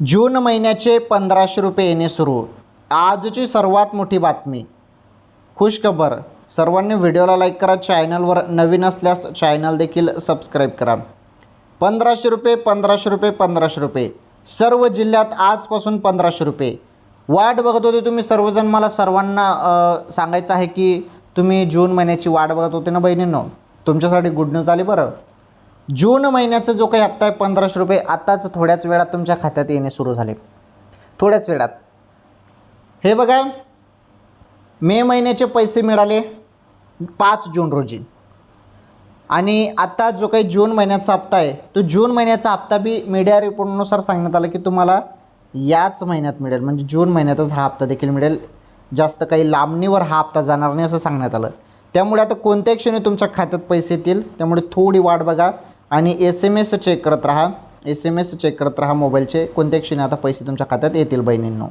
जून महिन्याचे पंधराशे रुपये येणे सुरू. आजची सर्वात मोठी बातमी. खुशखबर सर्वांनी व्हिडिओला लाईक करा चॅनलवर नवीन असल्यास चॅनल देखील सबस्क्राईब करा. पंधराशे रुपये पंधराशे रुपये पंधराशे रुपये. सर्व जिल्ह्यात आजपासून पंधराशे रुपये. वाट बघत होते तुम्ही सर्वजण. मला सर्वांना सांगायचं आहे की तुम्ही जून महिन्याची वाट बघत होते ना बहिणींनो? तुमच्यासाठी गुड न्यूज आली बरं. जून महिन्याचा जो काही हप्ता आहे पंधराशे रुपये आत्ताच थोड्याच वेळात तुमच्या खात्यात येणे सुरू झाले. थोड्याच वेळात. हे बघा मे महिन्याचे पैसे मिळाले पाच जून रोजी. आणि आत्ता जो काही जून महिन्याचा हप्ता आहे तो जून महिन्याचा हप्ता बी मीडिया रिपोर्टनुसार सांगण्यात आला की तुम्हाला याच महिन्यात मिळेल. म्हणजे जून महिन्यातच हा हप्ता देखील मिळेल. जास्त काही लांबणीवर हा हप्ता जाणार नाही असं सांगण्यात आलं. त्यामुळे आता कोणत्याही क्षणी तुमच्या खात्यात पैसे येतील त्यामुळे थोडी वाट बघा. आणि एस एम एस चेक करत राहा. एस एम एस चेक करत राहा मोबाईलचे. कोणत्या क्षणी आता पैसे तुमच्या खात्यात येतील बहिणींनो?